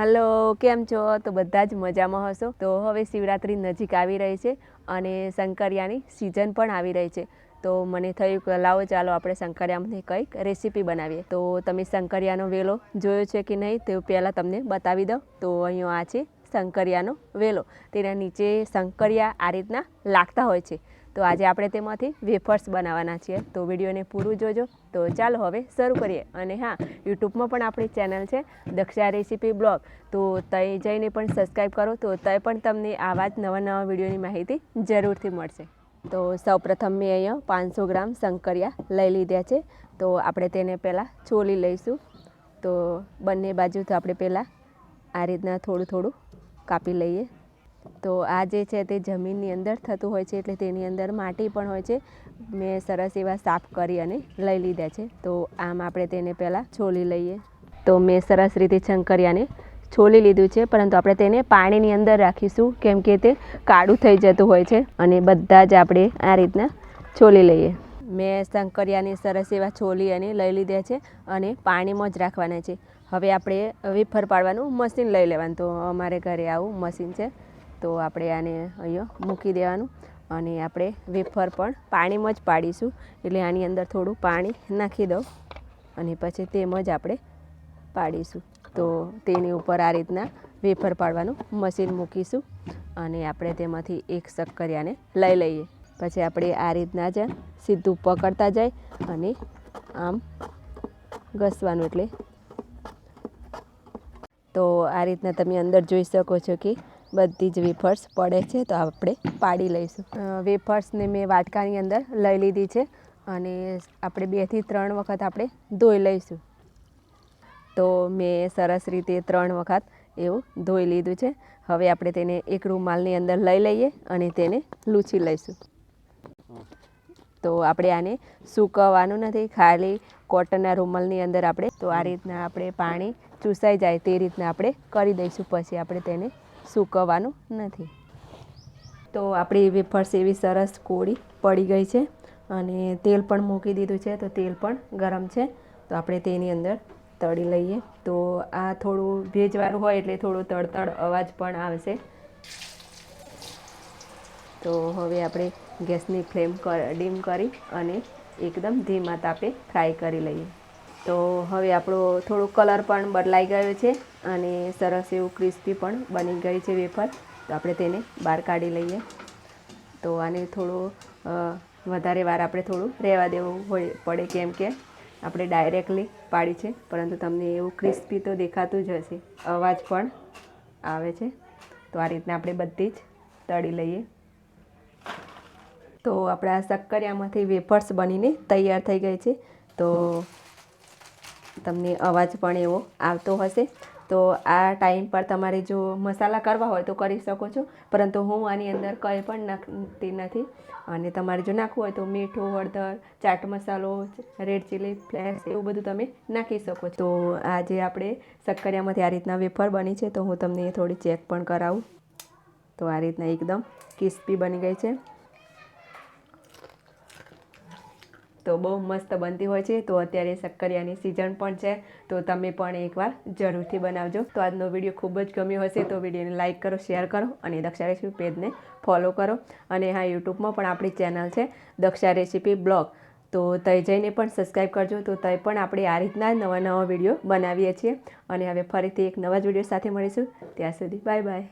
Hello, કેમ છો? તો બધા જ મજામાં હશો? તો હવે શિવરાત્રિ નજીક આવી રહી છે અને શંકરિયાની સિઝન પણ આવી રહી છે. તો મને થયું કે લાવો, ચાલો આપણે શંકરિયામાંથી કંઈક રેસીપી બનાવીએ. તો તમે શંકરિયાનો વેલો જોયો છે કે નહીં તે પહેલાં તમને બતાવી દઉં. તો અહીંયા આ છે શંકરિયાનો વેલો. તેના નીચે શંકરિયા આ રીતના લાગતા હોય છે. તો આજે આપણે તેમાંથી વેફર્સ બનાવવાના છીએ. તો વિડીયોને પૂરું જોજો. તો ચાલો હવે શરૂ કરીએ. અને હા, યુટ્યુબમાં પણ આપણી ચેનલ છે દક્ષા રેસીપી બ્લોગ. તો તઈ જઈને પણ સબસ્ક્રાઈબ કરો. તો તય પણ તમને આવા જ નવા નવા વિડીયોની માહિતી જરૂરથી મળશે. તો સૌપ્રથમ મેં અહીંયા પાંચસો ગ્રામ શંકરિયા લઈ લીધા છે. તો આપણે તેને પહેલાં છોલી લઈશું. તો બંને બાજુથી આપણે પહેલાં આ રીતના થોડું થોડું કાપી લઈએ. તો આ જે છે તે જમીનની અંદર થતું હોય છે એટલે તેની અંદર માટી પણ હોય છે. મેં સરસ એવા સાફ કરી અને લઈ લીધા છે. તો આમ આપણે તેને પહેલાં છોલી લઈએ. તો મેં સરસ રીતે શંકરિયાને છોલી લીધું છે, પરંતુ આપણે તેને પાણીની અંદર રાખીશું કેમ કે તે કાળું થઈ જતું હોય છે અને બધા જ આપણે આ રીતના છોલી લઈએ. મેં શંકરિયાને સરસ એવા છોલી અને લઈ લીધા છે અને પાણીમાં જ રાખવાના છે. હવે આપણે વેફર પાડવાનું મશીન લઈ લેવાનું. તો અમારે ઘરે આવું મશીન છે. તો આપણે આને અહીંયા મૂકી દેવાનું અને આપણે વેફર પણ પાણીમાં જ પાડીશું. એટલે આની અંદર થોડું પાણી નાખી દઉં અને પછી તેમ જ આપણે પાડીશું. તો તેની ઉપર આ રીતના વેફર પાડવાનું મશીન મૂકીશું અને આપણે તેમાંથી એક શક્કરિયાને લઈ લઈએ. પછી આપણે આ રીતના જ સીધું પકડતા જાય અને આમ ઘસવાનું એટલે. તો આ રીતના તમે અંદર જોઈ શકો છો કે બધી જ વેફર્સ પડે છે તો આપણે પાડી લઈશું. વેફર્સને મેં વાટકાની અંદર લઈ લીધી છે અને આપણે બેથી ત્રણ વખત આપણે ધોઈ લઈશું. તો મેં સરસ રીતે ત્રણ વખત એવું ધોઈ લીધું છે. હવે આપણે તેને એક રૂમાલની અંદર લઈ લઈએ અને તેને લૂછી લઈશું. તો આપણે આને સૂકવવાનું નથી. ખાલી કોટનના રૂમલની અંદર આપણે તો આ રીતના આપણે પાણી ચૂસાઈ જાય તે રીતના આપણે કરી દઈશું. પછી આપણે તેને સૂકવવાનું નથી. તો આપણી વેફર્સ એવી સરસ કોળી પડી ગઈ છે અને તેલ પણ મૂકી દીધું છે. તો તેલ પણ ગરમ છે. તો આપણે તેની અંદર તળી લઈએ. તો આ થોડું ભેજવાળું હોય એટલે થોડું તડતડ અવાજ પણ આવશે. તો હવે આપણે ગેસની ફ્લેમ ડીમ કરી અને એકદમ ધીમા તાપે ફ્રાય કરી લઈએ. તો હવે આપણો થોડો કલર પણ બદલાઈ ગયો છે અને સરસ એવું ક્રિસ્પી પણ બની ગઈ છે વેફર. તો આપણે તેને બહાર કાઢી લઈએ. તો આને થોડું વધારે વાર આપણે થોડું રહેવા દેવું હોય, પડે કેમ કે આપણે ડાયરેક્ટલી પાડી છે, પરંતુ તમને એવું ક્રિસ્પી તો દેખાતું જ હશે. અવાજ પણ આવે છે. તો આ રીતના આપણે બધી જ તળી લઈએ. તો આપણા શક્કરિયામાંથી વેફર્સ બનીને તૈયાર થઈ ગઈ છે. તો તમને અવાજ પણ એવો આવતો હશે. તો આ ટાઈમ પર તમારે જો મસાલા કરવા હોય તો કરી શકો છો. પરંતુ હું આની અંદર કંઈ પણ નાખતી નથી. અને તમારે જો નાખવું હોય તો મીઠું, હળદર, ચાટ મસાલો, રેડ ચીલી ફ્લેક્સ એવું બધું તમે નાખી શકો છો. તો આજે આપણે શક્કરિયામાંથી આ રીતના વેફર બની છે. તો હું તમને થોડી ચેક પણ કરાવું. તો આ રીતના એકદમ ક્રિસ્પી બની ગઈ છે. તો બહુ મસ્ત બનતી હોય છે. તો અત્યારે શક્કરિયાની સિઝન પણ છે. તો તમે પણ એકવાર જરૂરથી બનાવજો. તો આજનો વીડિયો ખૂબ જ ગમ્યો હશે. તો વિડીયોને લાઇક કરો શેર કરો અને દક્ષા રેસીપી પેજને ફોલો કરો. અને હા, યુટ્યુબમાં પણ આપણી ચેનલ છે, દક્ષા રેસીપી બ્લોગ તો તય જઈને પણ સબસ્ક્રાઈબ કરજો. તો તય પણ આપણે આ રીતના નવા નવા વીડિયો બનાવીએ છીએ. અને હવે ફરીથી એક નવા જ વીડિયો સાથે મળીશું. ત્યાં સુધી બાય બાય